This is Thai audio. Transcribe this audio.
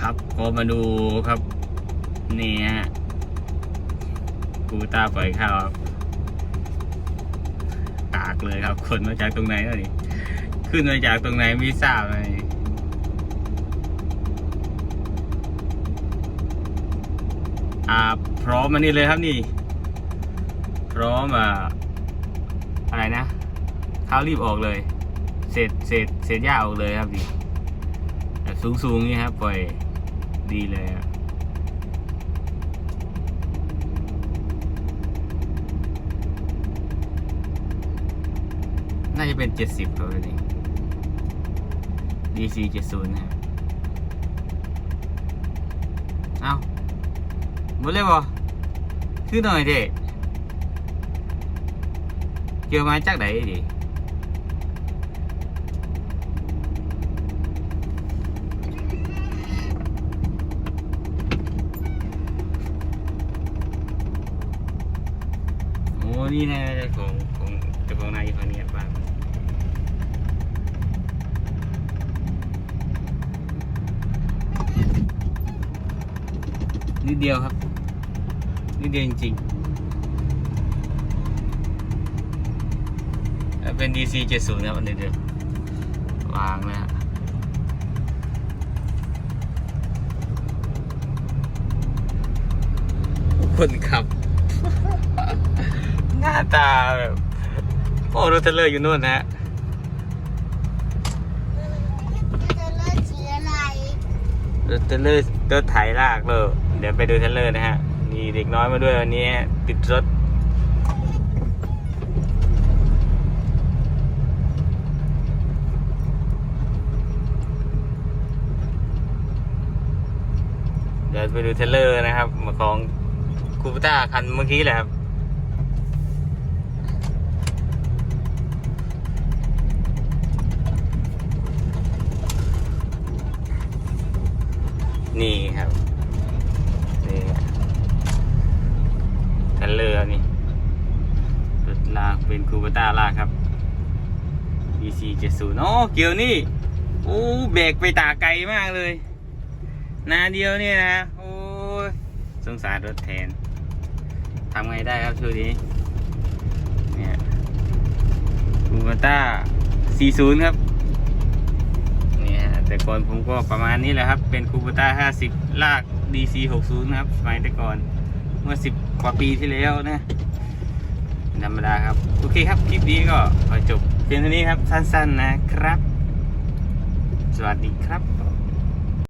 ครับก็มาดูครับ นี่ฮะกูตาปล่อยข้าวครับกากเลยครับ คนมาจากตรงไหนวะนี่ขึ้นมาจากตรงไหนไม่ทราบเลยอ่าพร้อมมานี่เลยครับนี่ พร้อมอ่าอะไรนะข้าวรีบออกเลยเศษเศษเศษหญ้าออกเลยครับนี่แบบสูงๆนี่ครับปล่อย ดีเลยครับน่าจะเป็นเจ็ดสิบตัวนี้ DC เจ็ดศูนย์นะเอาหมดเลยบ่คือหน่อยเด็เกี่ยวมาจากไหนดิ โอ้นี่นะของของเจ้าของนายอยู่ฝั่งนี้บ้างนิดเดียวครับ นิดเดียวจริงๆแล้วเป็น DC 70ครับอันนี้เดียววางเลยฮะคนขับ หน้าตาแบบโอ้รถเทรลเลอร์อยู่นู่นนะฮะจะเลิกสีอะไรรถเทรลเลอร์รถไถลากเลยเดี๋ยวไปดูเทรลเลอร์นะฮะ มีเด็กน้อยมาด้วยวันนี้ติดรถเดี๋ยวไปดูเทรลเลอร์นะครับมาของคูปต้าคันเมื่อกี้แหละครับ นี่ครับ นี่เทรลเลอร์นี่รถลากเป็นคูปต้าลากครับ BC 70อ๋อเกี่ยวนี่ โอ้เบรกไปตาไกลมากเลย นาเดียวเนี่ยนะ โอ้ยสงสารรถแทน ทำไงได้ครับช่วงนี้ เนี่ยคูปต้า40 ครับ แต่ก่อนผมก็ประมาณนี้แหละครับ เป็นคูปต้า50 ลาก DC 60นะครับสมัยแต่ก่อนเมื่อ 10 กว่าปีที่แล้วนะธรรมดาครับ โอเคครับ คลิปนี้ก็ขอจบเพียงเท่านี้ครับ สั้นๆนะครับ สวัสดีครับ